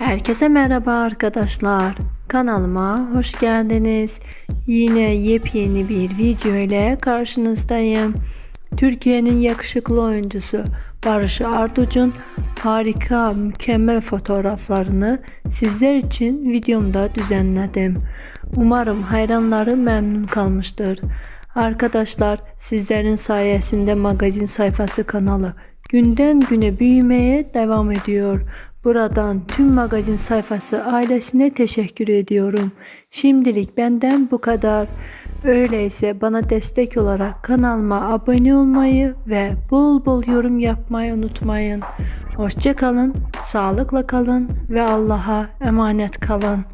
Herkese merhaba arkadaşlar. Kanalıma hoş geldiniz. Yine yepyeni bir video ile karşınızdayım. Türkiye'nin yakışıklı oyuncusu Barış Arduç'un harika, mükemmel fotoğraflarını sizler için videomda düzenledim. Umarım hayranları memnun kalmıştır. Arkadaşlar sizlerin sayesinde magazin sayfası kanalı günden güne büyümeye devam ediyor. Buradan tüm magazin sayfası ailesine teşekkür ediyorum. Şimdilik benden bu kadar. Öyleyse bana destek olarak kanalıma abone olmayı ve bol bol yorum yapmayı unutmayın. Hoşça kalın, sağlıkla kalın ve Allah'a emanet kalın.